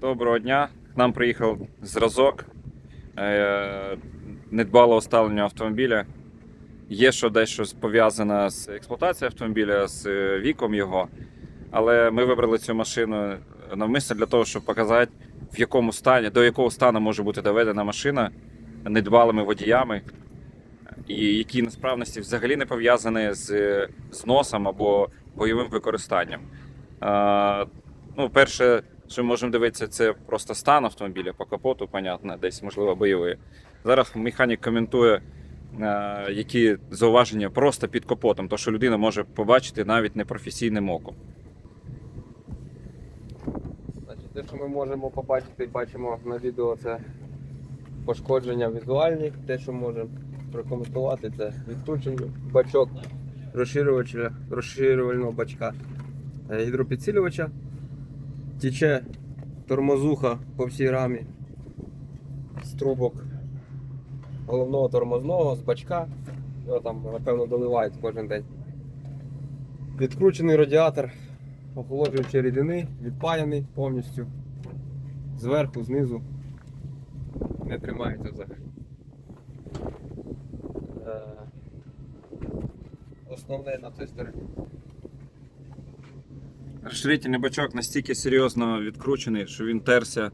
Доброго дня. К нам приїхав зразок е, недбалого ставлення автомобіля. Є що дещо пов'язане з експлуатацією автомобіля, з е, віком його. Але ми вибрали цю машину навмисно для того, щоб показати, в якому стані, до якого стану може бути доведена машина недбалими водіями, і які несправності взагалі не пов'язані з е, зносом або бойовим використанням. Ну, перше, що ми можемо дивитися, це просто стан автомобіля по капоту, понятно, десь, можливо, бойовий. Зараз механік коментує, е, які зауваження просто під капотом, то що людина може побачити навіть непрофесійним оком. Значить, те, що ми можемо побачити, бачимо на відео, це пошкодження візуальні. Те, що можемо прокоментувати, це відкручення бачок розширювача, розширювального бачка е, гідропідсилювача. Тіче тормозуха по всій рамі з трубок головного тормозного, з бачка. Його там, напевно, доливають кожен день. Відкручений радіатор охолоджуючі рідини, відпаяний повністю. Зверху, знизу. Не тримається взагалі. Е, Основне на цій стороні. Розширительний бачок настільки серйозно відкручений, що він терся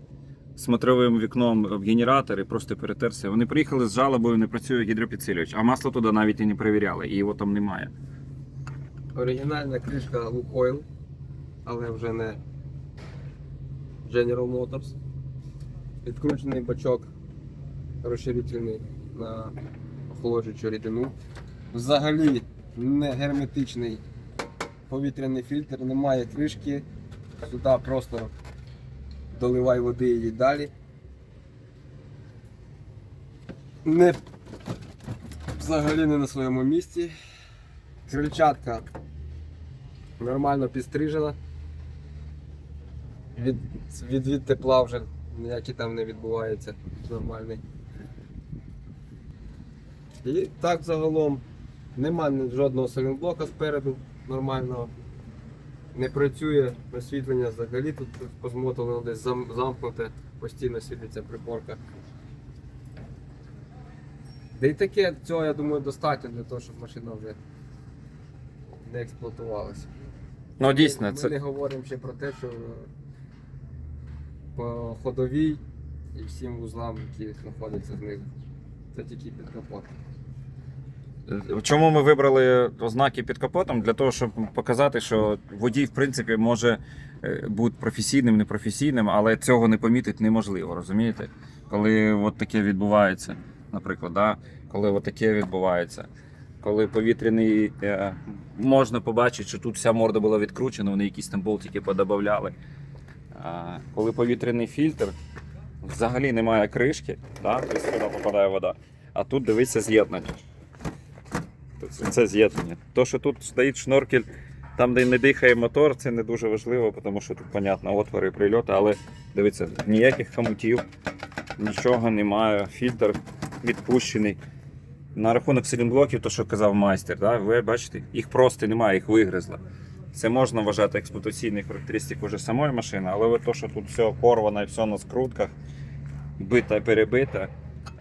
смотровим вікном об генератор і просто перетерся. Вони приїхали з жалобою, не працює гідропідсилювач, а масло туди навіть і не перевіряли, і його там немає. Оригінальна кришка Lukoil, але вже не General Motors. Відкручений бачок розширительний на охолоджуючу рідину. Взагалі не герметичний повітряний фільтр, немає кришки. Сюди просто доливай води і далі. Не взагалі не на своєму місці. Крильчатка нормально підстрижена. Від, від, від тепла вже ніякий там не відбувається нормальний. І так загалом нема жодного сайлентблока спереду нормального. Не працює освітлення взагалі, тут позмотано десь зам- замкнуте, постійно світиться приборка. Да і таке цього, я думаю, достатньо для того, щоб машина вже не експлуатувалася. Ну дійсно, Ми це не говоримо ще про те, що по ходовій і всім вузлам, які знаходяться знизу. Це тільки під капотом. Чому ми вибрали ознаки під капотом? Для того, щоб показати, що водій, в принципі, може е, бути професійним, непрофесійним, але цього не помітити неможливо, розумієте? Коли от таке відбувається, наприклад, да? коли от таке відбувається. Коли повітряний е, можна побачити, що тут вся морда була відкручена, вони якісь там болтики подобавляли. Коли повітряний фільтр, взагалі немає кришки, да? тобто сюди попадає вода. А тут дивиться з'єднання. Тобто Це з'єднання. То, що тут стоїть шноркель, там, де не дихає мотор, це не дуже важливо, тому що тут, понятно, отвори прильоти, але дивіться, ніяких хамутів, нічого немає, фільтр відпущений. На рахунок силінблоків, то що казав майстер, да? ви бачите, їх просто немає, їх вигризло. Це можна вважати експлуатаційною характеристикою вже самої машини, але от то, що тут все порвано і все на скрутках, бита і перебита,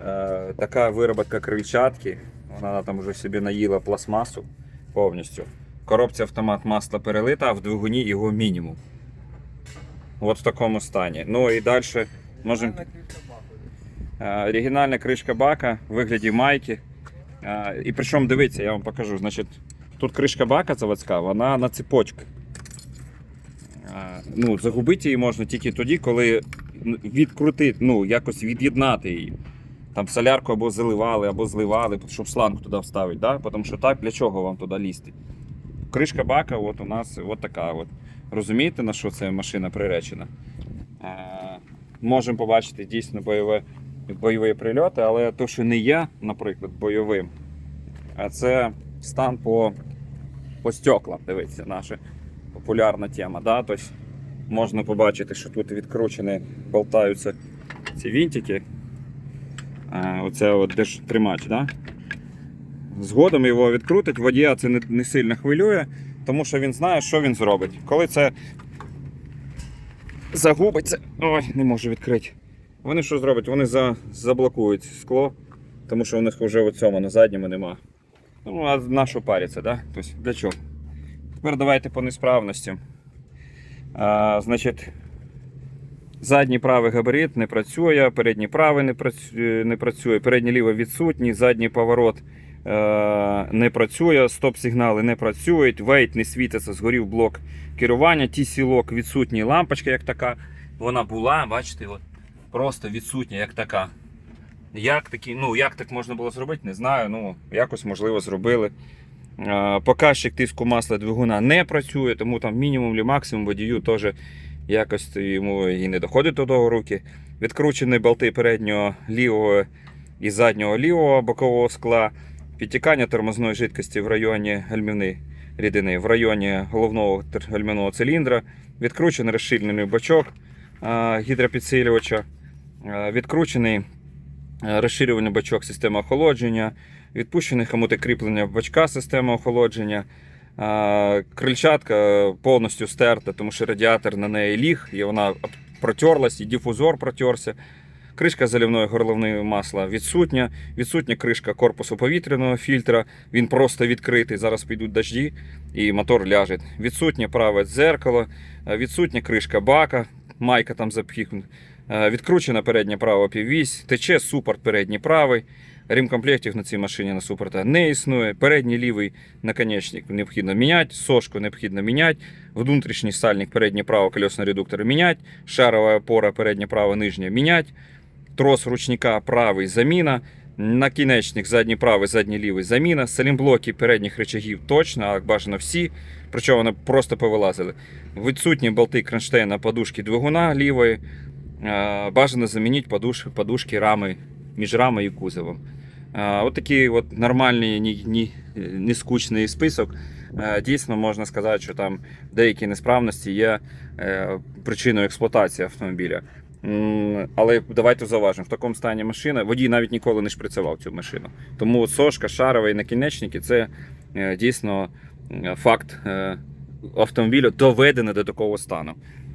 е, така вироботка крильчатки, вона там вже собі наїла пластмасу повністю. В коробці автомат масла перелита, а в двигуні його мінімум. От в такому стані. Ну і далі можемо. Оригінальна кришка бака в вигляді майки. І причому дивіться, я вам покажу. Значить, тут кришка бака заводська, вона на цепочку. Ну, загубити її можна тільки тоді, коли відкрутити, ну, якось від'єднати її. Там солярку або заливали, або зливали, щоб шланг туди вставити. Да? Тому що так, для чого вам туди лізти? Кришка бака от у нас от така. От. Розумієте, на що ця машина приречена? Е, Можемо побачити дійсно бойове бойові прильоти, але то, що не є, наприклад, бойовим, а це стан по, по стеклам, дивіться, наша популярна тема. Да? Тобто можна побачити, що тут відкручені, болтаються ці вінтики. Оце от держтримач, да? Згодом його відкрутить, водія це не, не сильно хвилює, тому що він знає, що він зробить. Коли це загубиться. Ой, не можу відкрити. Вони що зроблять? Вони за, заблокують скло, тому що у них вже в цьому на задньому нема. Ну, а на що париться, да? Тобто, для чого? Тепер давайте по несправності. А, значить, задній правий габарит не працює, передній правий не працює, не працює передній лівий відсутній, задній поворот е, не працює, стоп-сигнали не працюють, вейт не світиться, згорів блок керування, Ті-сілок відсутній, лампочка як така. Вона була, бачите, от, просто відсутня як така. Як, такі, ну, як так можна було зробити, не знаю. Ну, якось можливо зробили. Е, Показчик тиску масла двигуна не працює, тому там мінімум чи максимум водію теж якось йому і не доходить до того руки. Відкручені болти переднього лівого і заднього лівого бокового скла, підтікання тормозної жидкості в районі гальмівної рідини, в районі головного гальмівного циліндра, відкручений розширений бачок гідропідсилювача, відкручений розширювальний бачок системи охолодження, відпущений хомути кріплення бачка системи охолодження. Крильчатка повністю стерта, тому що радіатор на неї ліг, і вона протерлась, і дифузор протерся. Кришка заливної горловної масла відсутня. Відсутня кришка корпусу повітряного фільтра. Він просто відкритий. Зараз підуть дожді і мотор ляже. Відсутнє праве дзеркало, відсутня кришка бака, майка там запхнута. Е, Відкручена передня права піввісь, тече супорт передній правий. Рімкомплектів на цій машині на супорта не існує. Передній лівий наконечник необхідно міняти, сошку необхідно міняти, внутрішній сальник переднє право колесного редуктора міняти, шарова опора переднє право нижнє міняти, трос ручника правий заміна, накінечник задній правий, задній лівий заміна, салімблоки передніх речагів точно, а бажано всі, причому вони просто повилазили. Відсутні болти кронштейна подушки двигуна лівої. Бажано замінити подуш, подушки рами між рамою і кузовом. От такий от нормальний, ні, ні, не скучний список. Е, Дійсно, можна сказати, що там деякі несправності є е, причиною експлуатації автомобіля. Але давайте зауважимо, в такому стані машина, водій навіть ніколи не шприцював цю машину. Тому сошка, шарова і накінечники це е, дійсно факт е, автомобіля доведений до такого стану.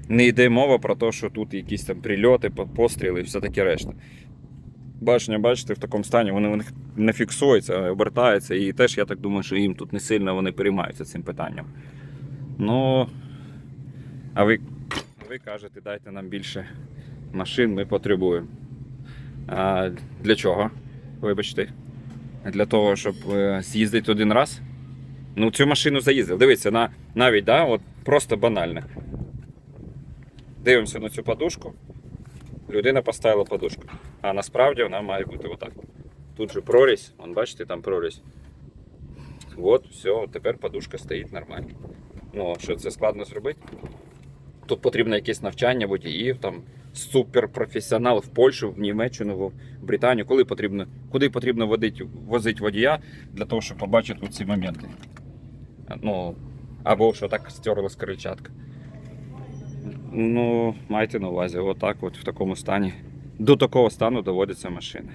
Не йде мова про те, що тут якісь там прильоти, постріли і все таке решта. Башня, бачите, в такому стані вони у них не фіксуються, обертаються. І теж я так думаю, що їм тут не сильно вони переймаються цим питанням. Ну, а ви, ви кажете, дайте нам більше машин, ми потребуємо. А, для чого? Вибачте. Для того, щоб е, з'їздити один раз. Ну, цю машину заїздив. Дивіться, на, навіть, да, от просто банально. Дивимося на цю подушку. Людина поставила подушку. А насправді вона має бути отак. Тут же прорізь, вон бачите, там прорізь. От, все, тепер подушка стоїть нормально. Ну, що це складно зробити? Тут потрібно якесь навчання водіїв, там суперпрофесіонал в Польщу, в Німеччину, в Британію, коли потрібно, куди потрібно водити, возити водія для того, щоб побачити ці моменти. Ну, або що так стерлась крильчатка. Ну, майте на увазі, отак, от в такому стані. До такого стану доводяться машини.